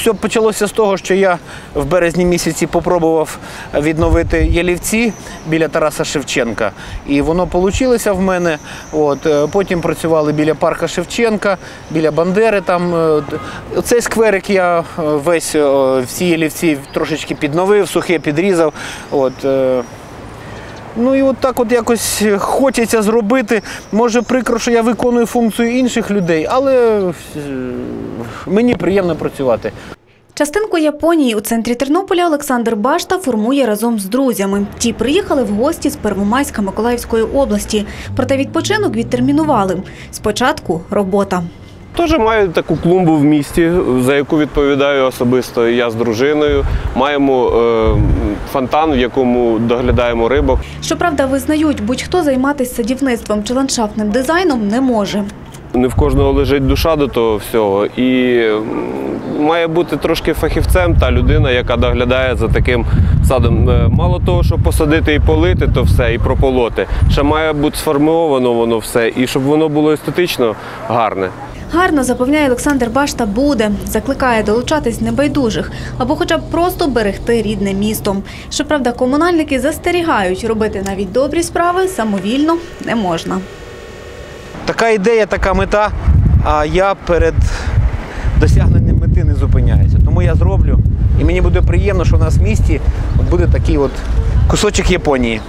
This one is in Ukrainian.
Все почалося з того, що я в березні місяці попробував відновити ялівці біля Тараса Шевченка. І воно вийшло в мене. От, е, потім працювали біля парка Шевченка, біля Бандери. Там, е, цей скверик я е, весь всі ялівці трошечки підновив, сухе підрізав. От, Ну і от так от якось хочеться зробити. Може, прикро, що я виконую функцію інших людей, але е, мені приємно працювати. Частинку Японії у центрі Тернополя Олександр Башта формує разом з друзями. Ті приїхали в гості з Первомайська Миколаївської області. Проте відпочинок відтермінували. Спочатку робота. Теж маю таку клумбу в місті, за яку відповідаю особисто я з дружиною. Маємо е, фонтан, в якому доглядаємо рибок. Щоправда, визнають, будь-хто займатися садівництвом чи ландшафтним дизайном не може. Не в кожного лежить душа до того всього. І має бути трошки фахівцем та людина, яка доглядає за таким садом. Е, Мало того, що посадити і полити, то все, і прополоти. Ще має бути сформовано воно все, і щоб воно було естетично гарне. Гарно запевняє Олександр Башта буде. Закликає долучатись небайдужих або хоча б просто берегти рідне місто. Щоправда, комунальники застерігають, робити навіть добрі справи самовільно не можна. Така ідея, така мета, а я перед досягненням мети не зупиняюся. Тому я зроблю. І мені буде приємно, що в нас в місті буде такий от кусочок Японії.